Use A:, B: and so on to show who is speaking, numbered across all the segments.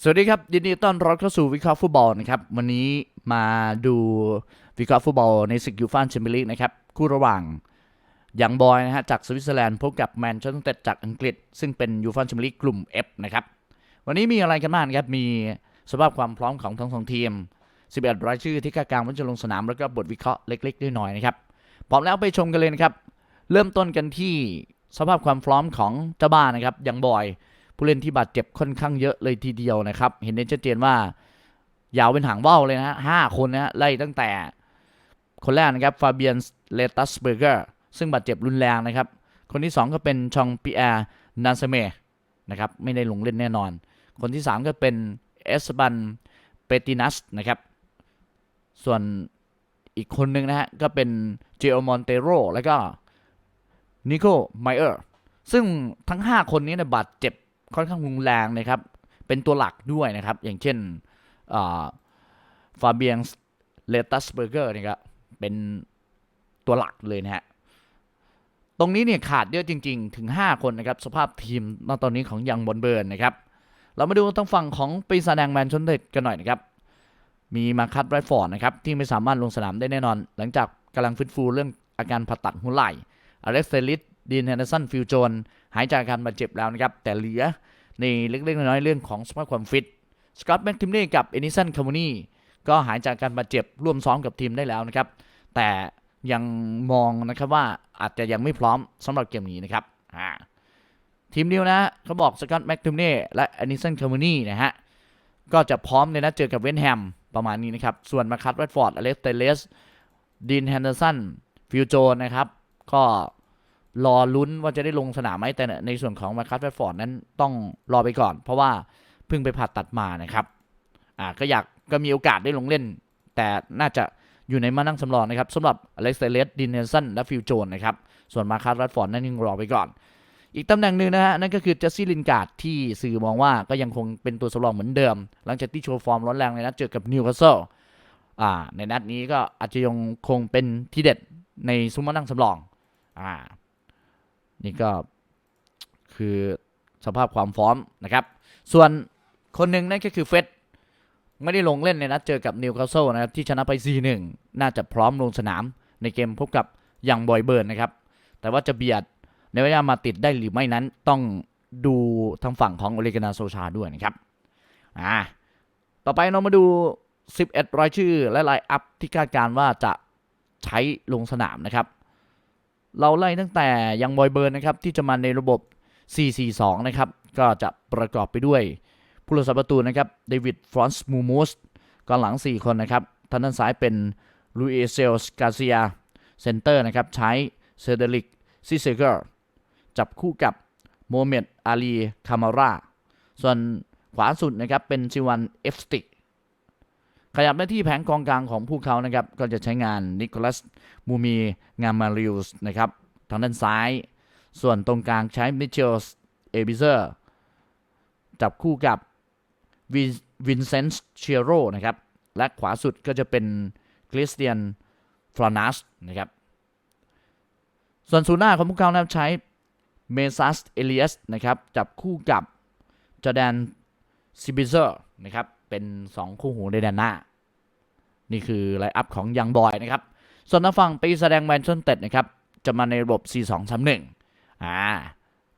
A: สวัสดีครับ ยินดีต้อนรับเข้าสู่วิเคราะห์ฟุตบอลนะครับ วันนี้มาดูวิเคราะห์ฟุตบอลในศึกยูฟ่าแชมเปี้ยนลีกนะครับ คู่ระหว่างยังบอยนะฮะจากสวิตเซอร์แลนด์พบกับแมนเชสเตอร์ยูไนจากอังกฤษ ซึ่งเป็นยูฟ่าแชมเปี้ยนลีกกลุ่ม F นะครับ วันนี้มีอะไรกันบ้างครับ มีสภาพความพร้อมของทั้งสองทีม 11 รายชื่อที่คาดการณ์ว่าจะลงสนามแล้วก็บทวิเคราะห์เล็กๆด้วยหน้อยนะครับพร้อมแล้วไปชมกันเลยนะครับ เริ่มต้นกันที่สภาพความพร้อมของเจ้าบ้านนะครับยังบอย ผู้เล่นที่บาดเจ็บค่อนข้างเยอะเลยทีเดียวนะครับ เห็นได้ชัดเจนว่ายาวเป็นหางว่าวเลยนะฮะห้าคนนะไล่ตั้งแต่ คนแรกนะครับฟาเบียนเลตัสเบอร์เกอร์ซึ่งบาดเจ็บรุนแรงนะครับ คนที่ 2 ก็เป็นชองปีแอร์นันเซเมนะครับไม่ได้ลงเล่นแน่นอน คนที่ 3 ก็เป็นเอสบันเปตินัสนะครับ ส่วนอีกคนหนึ่งนะฮะ ก็เป็นเจโอมอนเตโร แล้วก็นิโคไมเออร์ซึ่งทั้ง 5 คนนี้นะบาดเจ็บ ค่อนข้างรุนแรงนะครับ เป็นตัวหลักด้วยนะครับ อย่างเช่นฟาเบียนเลตัสเบอร์เกอร์นี่ครับเป็นตัวหลักเลยนะฮะ ตรงนี้เนี่ยขาดเยอะจริง ๆ ถึง 5 คนนะครับ สภาพทีมณตอนนี้ของยังบอลเบิร์นนะครับ เรามาดูทางฝั่งของปีศาจแดงแมนชนเด็ดกันหน่อยนะครับ มีมาคัตไรฟอร์ดนะครับ ที่ไม่สามารถลงสนามได้แน่นอน หลังจากกำลังฟื้นฟูเรื่องอาการผ่าตัดหัวไหล่อเล็กซ์เซลิสดีนแฮนเดอร์สันฟิลโจน หายจากการบาดเจ็บแล้วนะครับ แต่เหลือในเล็กๆน้อยๆเรื่องของสภาพความฟิตสกอตแม็กทิมเน่กับเอนิสันคาร์โมนีก็หายจากการบาดเจ็บร่วมซ้อมกับทีมได้แล้วนะครับ แต่ยังมองนะครับว่าอาจจะยังไม่พร้อมสำหรับเกมนี้นะครับทีมเดียวนะเขาบอกสกอตแม็กทิมเน่และเอนิสันคาร์โมนีนะฮะก็จะพร้อมในนัดเจอกับเวนแฮมประมาณนี้นะครับ ส่วนมาคัตแรดฟอร์ดอเล็กเตเลสดีนแฮนเดอร์สันฟิวโจนะครับ ก็ รอลุ้นว่าจะได้ลงสนามไหมแต่ในส่วนของมาคัตแรดฟอร์ดนั้นต้องรอไปก่อน เพราะว่าเพิ่งไปผ่าตัดมานะครับอ่าก็อยากก็มีโอกาสได้ลงเล่น แต่น่าจะอยู่ในมานั่งสำรองนะครับสำหรับอเล็กเตเลสดินเนสันและฟิวโจนนะครับส่วนมาคัตแรดฟอร์ดนั้นยังรอไปก่อน อีกตำแหน่งหนึ่งนะฮะนั่นก็คือเจสซี่ลินการ์ดที่สื่อมองว่าก็ยังคงเป็นตัวสำรองเหมือนเดิม หลังจากที่โชว์ฟอร์มร้อนแรงในนัดเจอกับนิวคาสเซิลอ่าในนัดนี้ก็อาจจะยังคงเป็นที่เด็ดในซุ้มมานั่งสำรองอ่า นี่ก็คือสภาพความพร้อมนะครับ ส่วนคนหนึ่งนั่นก็คือเฟสไม่ได้ลงเล่นในนัดเจอกับนิวคาสเซิลนะครับที่ชนะไป 4-1 น่าจะพร้อมลงสนามในเกมพบกับยังบอยเบิร์นนะครับ แต่ว่าจะเบียดในเวลามาติดได้หรือไม่นั้นต้องดูทางฝั่งของโอเลกานาโซชาด้วยนะครับ อ่า ต่อไปเรามาดู 11 รายชื่อและไลน์อัพที่คาดการว่าจะใช้ลงสนามนะครับ เราไล่ตั้งแต่ยังบอยเบิร์นนะครับที่จะมาในระบบ 4-4-2 นะครับ ก็จะประกอบไปด้วย ผู้รักษาประตูนะครับเดวิดฟรอนส์มูมูสกองหลัง 4 คนนะครับทางด้านซ้ายเป็นลูเอเซลส์กาเซียเซนเตอร์นะครับใช้เซเดริกซิเซเกอร์จับคู่กับโมเมดอาลีคามาราส่วนขวาสุดนะครับเป็นชิวันเอฟสติก ขยับหน้ที่แผงกองกลางของพวกเขานะครับ ก็จะใช้งานนิโคลัสมูมีงามาริอุสนะครับ ทางด้านซ้าย ส่วนตรงกลางใช้มิเชลส์เอบิเซอร์จับคู่กับวินเซนต์เชียโรนะครับ และขวาสุดก็จะเป็นคริสเตียนฟลานัสนะครับ ส่วนศูนย์หน้าของพวกเขานะใช้เมซัสเอเลียสนะครับ จับคู่กับจอแดนซิบิเซอร์นะครับ เป็น2คู่หูในแดนหน้า นี่คือไลอัพของยังบอยนะครับ ส่วนทางฝั่งปีแสดงแมนเชสเต็ดนะครับ จะมาในระบบ 4-2-3-1 อ่า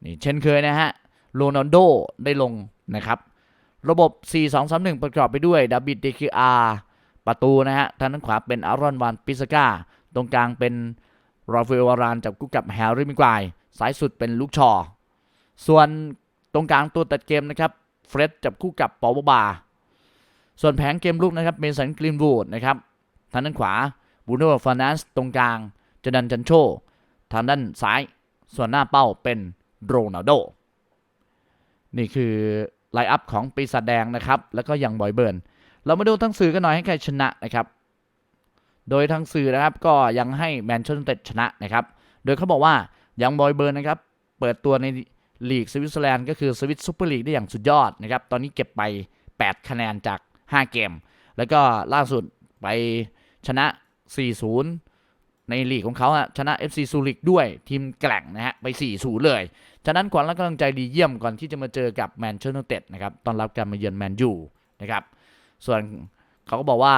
A: นี่เช่นเคยนะฮะ โรนัลโดได้ลงนะครับ ระบบ 4-2-3-1 ประกอบไปด้วยดาบิดเดคิอาประตูนะฮะ ทางด้านขวาเป็นอารอนวานปิสกาตรงกลางเป็นราฟาเอลวารานจับคู่กับแฮร์รี่มิกวายสายสุดเป็นลูกชอ ส่วนตรงกลางตัวตัดเกมนะครับ เฟร็ดจับคู่กับปอบบา ส่วนแผงเกมลุกนะครับเมสันกรีนวูดนะครับทางด้านขวาบูโน่ฟานัสตรงกลางจดันจันโช ทางด้านซ้าย ส่วนหน้าเป้าเป็นโรนัลโด นี่คือไลอัพของปีศาจแดงนะครับ แล้วก็ยังบอยเบิร์น เรามาดูทั้งสื่อกันหน่อยให้ใครชนะนะครับ โดยทางสื่อนะครับก็ยังให้แมนเชสเตอร์ชนะนะครับ โดยเขาบอกว่ายังบอยเบิร์นนะครับ เปิดตัวในลีกสวิตเซอร์แลนด์ก็คือสวิตซูเปอร์ลีกได้อย่างสุดยอดนะครับ ตอนนี้เก็บไป 8 คะแนนจาก 5 เกม แล้วก็ล่าสุดไปชนะ 4-0 ในลีกของเขาชนะ FC ซูริกด้วยทีมแกล่งนะฮะ ไป 4-0 เลย ฉะนั้นขวัญและกำลังใจดีเยี่ยมก่อนที่จะมาเจอกับแมนเชสเตอร์ยูนเต็ดนะครับตอนรับการมาเยือนแมนยูนะครับ ส่วนเขาก็บอกว่า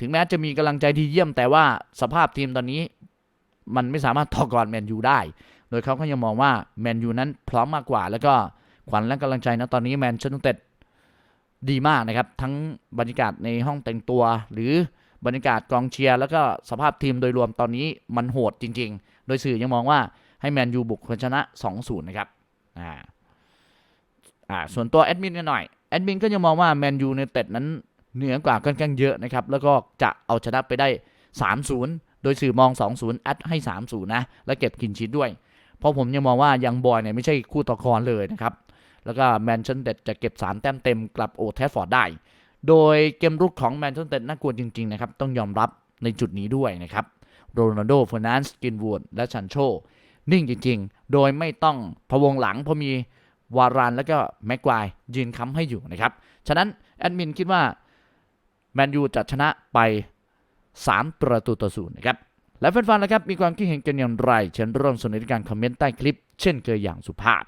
A: ถึงแม้จะมีกำลังใจดีเยี่ยมแต่ว่าสภาพทีมตอนนี้มันไม่สามารถต่อกรแมนยูได้ โดยเขาก็ยังมองว่าแมนยูนั้นพร้อมมากกว่า แล้วก็ขวัญและกำลังใจนะตอนนี้แมนเชสเตอร์ยูไนเต็ด ดีมากนะครับ ทั้งบรรยากาศในห้องแต่งตัว หรือบรรยากาศกองเชียร์ แล้วก็สภาพทีมโดยรวมตอนนี้มันโหดจริง ๆ โดยสื่อยังมองว่าให้แมนยูบุกชนะ 2-0 นะครับอ่าอ่าส่วนตัวแอดมินกันหน่อยแอดมินก็ยังมองว่าแมนยูในเต็ดนั้นเหนือกว่าค่อนข้างเยอะนะครับ แล้วก็จะเอาชนะไปได้ 3-0 โดยสื่อมอง 2-0 แอดให้ 3-0 นะ และเก็บกินชีดด้วย เพราะผมยังมองว่ายังบอยเนี่ยไม่ใช่คู่ต่อกรเลยนะครับ แล้วก็แมนเชสเตอร์จะเก็บ3แต้มเต็มกลับโอแทฟฟอร์ดได้ โดยเกมรุกของแมนเชสเตอร์น่ากลัวจริงๆนะครับ ต้องยอมรับในจุดนี้ด้วยนะครับ โรนัลโดเฟอร์นันส์กินวูดและชันโช นิ่งจริงๆ โดยไม่ต้องพะวงหลังเพราะมีวารานแล้วก็แม็กควายยืนค้ำให้อยู่นะครับ ฉะนั้นแอดมินคิดว่าแมนยูจะชนะไป 3 ประตูต่อศูนย์นะครับ และแฟนๆนะครับมีความคิดเห็นกันอย่างไร เชิญร่วมสนุนในการคอมเมนต์ใต้คลิป เช่นเคยอย่างสุภาพ